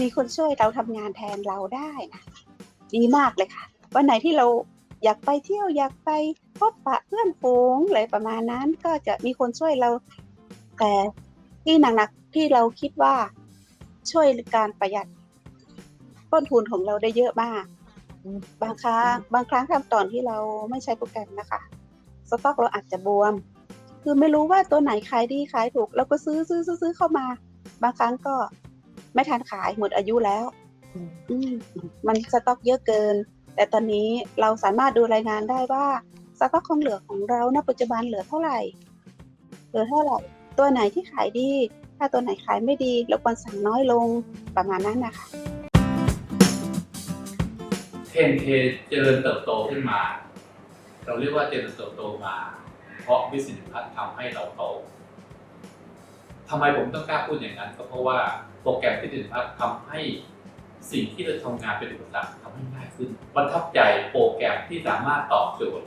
มีคนช่วยเราทำงานแทนเราได้นะดีมากเลยค่ะ วันไหนที่เราอยากไปเที่ยวอยากไปพบปะเพื่อนฝูงอะไรประมาณนั้นก็จะมีคนช่วยเรา แต่ที่หนักๆที่เราคิดว่าช่วยการประหยัดต้นทุนของเราได้เยอะมาก บางครั้งบางครั้งขั้นตอนที่เราไม่ใช้โปรแกรมนะคะ สต็อกเราอาจจะบวม คือไม่รู้ว่าตัวไหนขายดีขายถูก เราก็ซื้อซื้อซื้อซื้อเข้ามา บางครั้งก็ ไม่ทันขายหมดอายุแล้ว อืมมันสต็อกเยอะเกิน แต่ตอนนี้เราสามารถดูรายงานได้ว่าสต็อกของเหลือของเราณปัจจุบันเหลือเท่าไหร่ เหลือเท่าไหร่ ตัวไหนที่ขายดี ถ้าตัวไหนขายไม่ดีเราควรสั่งน้อยลงประมาณนั้นนะคะเทนเคเจริญเติบโตขึ้นมา เราเรียกว่าเจริญเติบโตมา เพราะวิสิทธิพัฒน์ทำให้เราโต ทำไมผมต้องกล้าพูดอย่างนั้นก็เพราะว่าโปรแกรมวิสิทธิพัฒน์ทำให้สิ่งที่เราทำงานเป็นอุปสรรคทำให้ง่ายขึ้นประทับใจโปรแกรมที่สามารถตอบโจทย์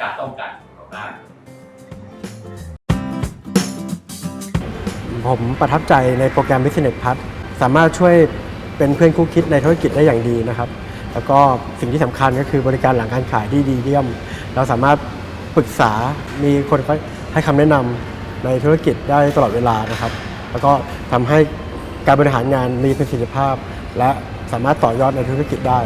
การต้องการของเราได้ผมประทับใจในโปรแกรม Business p a s สามารถช่วยเป็นเพื่อนคู่คิดในธุรกิจได้อย่างดีนะครับ แล้วก็สิ่งที่สำคัญก็คือบริการหลังการขายที่ดีเยี่ยม เราสามารถปรึกษามีคนให้คำแนะนำ ในธุรกิจได้ตลอดเวลานะครับ แล้วก็ทำให้การบริหารงานมีประสิทธิภาพ และสามารถต่อยอดในธุรกิจได้